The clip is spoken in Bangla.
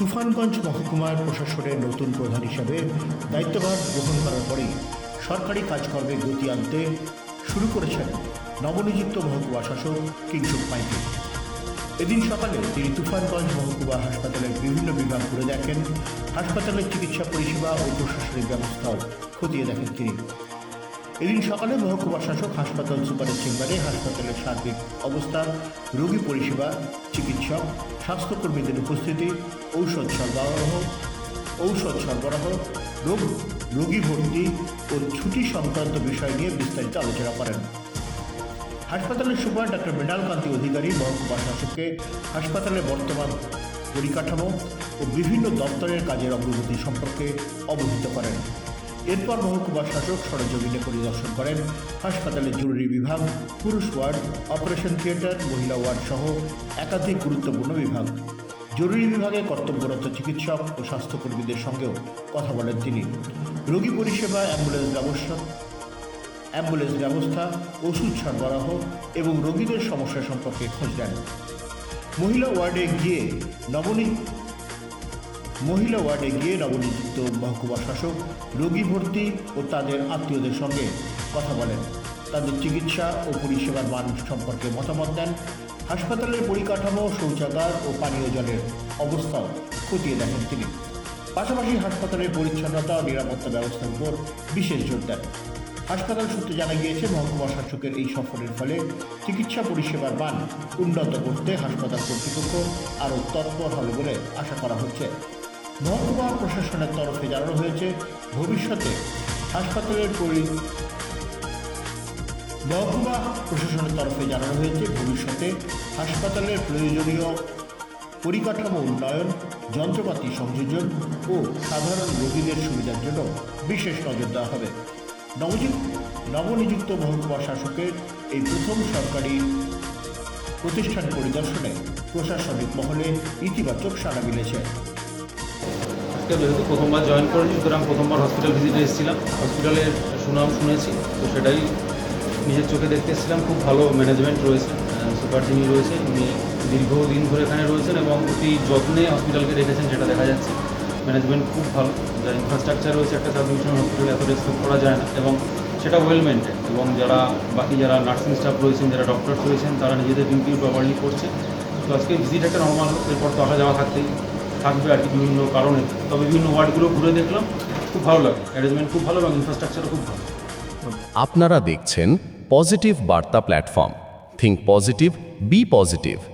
তুফানগঞ্জ মহকুমার প্রশাসনের নতুন প্রধান হিসাবে দায়িত্বভার গ্রহণ করার পরেই সরকারি কাজকর্মে গতি আনতে শুরু করেছেন নবনিযুক্ত মহকুমা শাসক কিংসুক মাইতি। এদিন সকালে তিনি তুফানগঞ্জ মহকুমা হাসপাতালের বিভিন্ন বিভাগ ঘুরে দেখেন। হাসপাতালের চিকিৎসা পরিষেবা ও প্রশাসনিক ব্যবস্থাও খতিয়ে দেখেন তিনি। এদিন সকালে মহকুমা শাসক হাসপাতাল সুপারের চেম্বারে হাসপাতালের সার্বিক অবস্থা, রোগী পরিষেবা, চিকিৎসক, স্বাস্থ্যকর্মীদের উপস্থিতি, ঔষধ সরবরাহ ঔষধ সরবরাহ, রোগ, রোগী ভর্তি ও ছুটি সংক্রান্ত বিষয় নিয়ে বিস্তারিত আলোচনা করেন। হাসপাতালের সুপার ডক্টর মৃণাল কান্তি অধিকারী মহকুমা শাসককে হাসপাতালের বর্তমান পরিকাঠামো ও বিভিন্ন দপ্তরের কাজের অগ্রগতি সম্পর্কে অবহিত করেন। এরপর মহকুমা শাসক সরজমিনে পরিদর্শন করেন। হাসপাতালের জরুরি বিভাগ, পুরুষ ওয়ার্ড, অপারেশন থিয়েটার, মহিলা ওয়ার্ড সহ একাধিক গুরুত্বপূর্ণ বিভাগ। জরুরি বিভাগে কর্তব্যরত চিকিৎসক ও স্বাস্থ্যকর্মীদের সঙ্গেও কথা বলেন তিনি। রোগী পরিষেবা, অ্যাম্বুলেন্স ব্যবস্থা অ্যাম্বুলেন্স ব্যবস্থা, ওষুধ সরবরাহ এবং রোগীদের সমস্যা সম্পর্কে খোঁজ নেন। মহিলা ওয়ার্ডে গিয়ে নবনী মহিলা ওয়ার্ডে গিয়ে নবনিযুক্ত মহকুমা শাসক, রোগী ভর্তি ও তাদের আত্মীয়দের সঙ্গে কথা বলেন। তাদের চিকিৎসা ও পরিষেবার মান সম্পর্কে মতামত দেন। হাসপাতালের পরিকাঠামো, শৌচাগার ও পানীয় জলের অবস্থাও খতিয়ে দেখেন তিনি। পাশাপাশি হাসপাতালের পরিচ্ছন্নতা ও নিরাপত্তা ব্যবস্থার উপর বিশেষ জোর দেন। হাসপাতাল সূত্রে জানা গিয়েছে, মহকুমা শাসকের এই সফরের ফলে চিকিৎসা পরিষেবার মান উন্নত করতে হাসপাতাল কর্তৃপক্ষ আরও তৎপর হবে বলে আশা করা হচ্ছে। মহকুমা প্রশাসনের তরফে জানানো হয়েছে, ভবিষ্যতে হাসপাতালের পরি মহকুমা প্রশাসনের তরফে জানানো হয়েছে, ভবিষ্যতে হাসপাতালের প্রয়োজনীয় পরিকাঠামো উন্নয়ন, যন্ত্রপাতি সংযোজন ও সাধারণ রোগীদের সুবিধার জন্য বিশেষ নজর দেওয়া হবে। নবযুক্ত নবনিযুক্ত মহকুমা শাসকের এই প্রথম সরকারি প্রতিষ্ঠান পরিদর্শনে প্রশাসনিক মহলে ইতিবাচক সাড়া মিলেছে। আজকে যেহেতু প্রথমবার জয়েন করেছি সুতরাং প্রথমবার হসপিটাল ভিজিটে এসেছিলাম। হসপিটালের সুনাম শুনেছি, তো সেটাই নিজের চোখে দেখতে এসেছিলাম। খুব ভালো ম্যানেজমেন্ট রয়েছে সুপার যিনি রয়েছে, উনি দীর্ঘদিন ধরে এখানে রয়েছেন এবং অতি যত্নে হসপিটালকে রেখেছেন যেটা দেখা যাচ্ছে। ম্যানেজমেন্ট খুব ভালো যা ইনফ্রাস্ট্রাকচার রয়েছে একটা সাব ডিভিশন হসপিটালে এত রেসপেক্ট করা যায় না, এবং সেটা ওয়েল মেনটেন এবং যারা, বাকি যারা নার্সিং স্টাফ রয়েছেন, যারা ডক্টরস রয়েছেন, তারা নিজেদের ডিউটি প্রপারলি করছে। তো আজকে ভিজিট একটা নর্মাল এরপর তো আসা যাওয়া থাকতেই। থাকবে আর কি বিভিন্ন কারণে। তবে বিভিন্ন ওয়ার্ডগুলো ঘুরে দেখলাম, খুব ভালো লাগে অ্যারেঞ্জমেন্ট খুব ভালো এবং ইনফ্রাস্ট্রাকচারও খুব ভালো। আপনারা দেখছেন পজিটিভ বার্তা platform think positive be positive